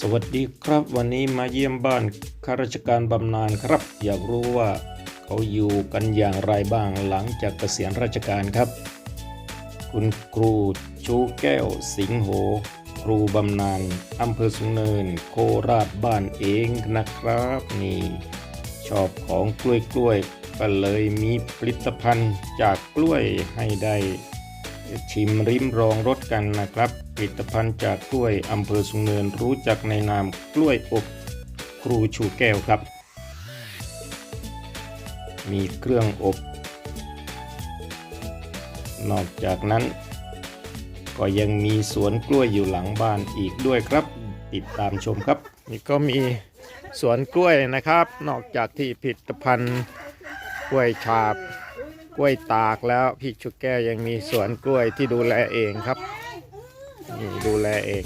สวัสดีครับวันนี้มาเยี่ยมบ้านข้าราชการบำนาญครับ อยากรู้ว่าเขาอยู่กันอย่างไรบ้างหลังจากเกษียณราชการครับ คุณครูชูแก้วสิงห์โห ครูบำนาญอำเภอสุงเนิน โคราชบ้านเองนะครับนี่ชอบของกล้วยกล้วยก็เลยมีผลิตภัณฑ์จากกล้วยให้ได้ ชิมริมรองรสกันนะครับ ผลิตภัณฑ์จากกล้วยอำเภอสุงเนินรู้จักในนามกล้วยอบครูชูแก้วครับ มีเครื่องอบ นอกจากนั้น ก็ยังมีสวนกล้วยอยู่หลังบ้านอีกด้วยครับ ติดตามชมครับ นี่ก็มีสวนกล้วยนะครับ นอกจากที่ผลิตภัณฑ์กล้วยฉาบ กล้วยตากแล้วพี่ชุกแก้วยังมีสวนกล้วยที่ดูแลเองครับนี่ดูแลเอง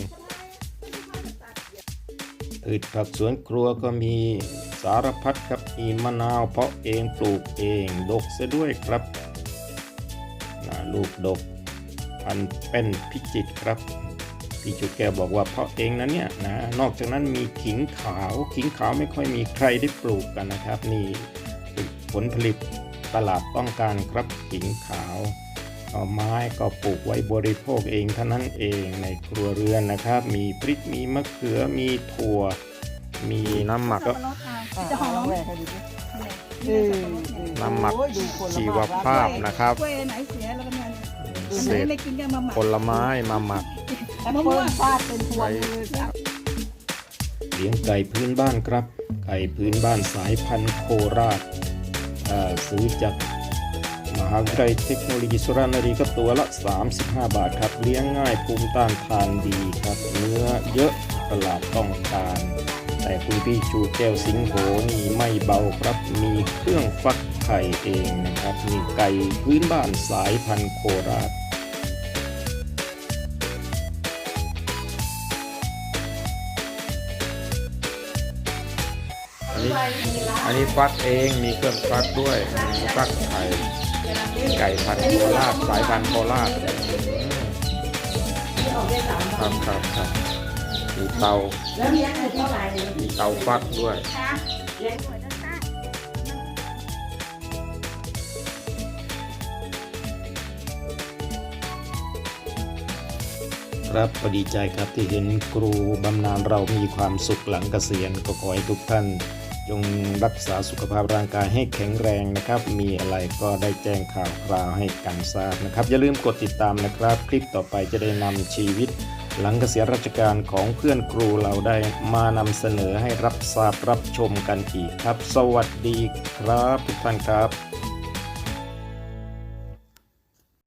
พืชผักสวนครัวก็มีสารพัดครับมีมะนาวเพาะเองปลูกเองดกเสียด้วยครับน่าลูกดกพันเป็นพิจิตครับพี่ชุกแก้วบอกว่าเพาะเองนะเนี่ยนะนอกจากนั้นมีขิงขาวขิงขาวไม่ค่อยมีใครได้ปลูกกันนะครับ นี่ผลผลิต ตลาดต้องการครับขิงขาวเอาไม้ก็ปลูกไว้บริโภคเองเท่านั้นเองในครัวเรือนนะครับ มีพริกมีมะเขือมีถั่ว มีน้ำหมักก็จะหอมน้ำหมักชีวภาพนะครับกล้วยไหนเสียแล้วก็มันเศไหนษไม่กินก็มาหมักผลไม้มาหมักเปิ้ลฟาดเป็นพวไว้งเลยจ้ะเลี้ยงไก่พื้นบ้านครับ ไก่พื้นบ้านสายพันธุ์โคราชอ่า ซื้อจากมหาวิทยาลัยเทคโนโลยีสุรานารีก็ตัวละ 35 บาทครับ เลี้ยงง่ายภูมิต้านทานดีครับ เนื้อเยอะตลาดต้องการ แต่คุณพี่ชูแก้วสิงโหนี่ไม่เบาครับ มีเครื่องฟักไข่เองนะครับ มีไก่พื้นบ้านสายพันธุ์โคราช นนี้อันนี้ฟักเองมีเครื่องฟักด้วยมีฟักไข่ไก่พันธุ์โคราชสายพันธุ์โคราชครับครับครับมีเตาแล้วเลี้ยงเท่ไหร่มีเตาฟักด้วยครับก็ดีใจครับที่เห็นครูบำนาญเรามีความสุขหลังเกษียณก็ขอให้ทุกท่าน จงรักษาสุขภาพร่างกายให้แข็งแรงนะครับ มีอะไรก็ได้แจ้งข่าวคราวให้กันทราบนะครับ อย่าลืมกดติดตามนะครับ คลิปต่อไปจะได้นำชีวิต หลังเกษียณราชการของเพื่อนครูเราได้มานำเสนอให้รับทราบรับชมกันอีกครับ สวัสดีครับทุกท่านครับ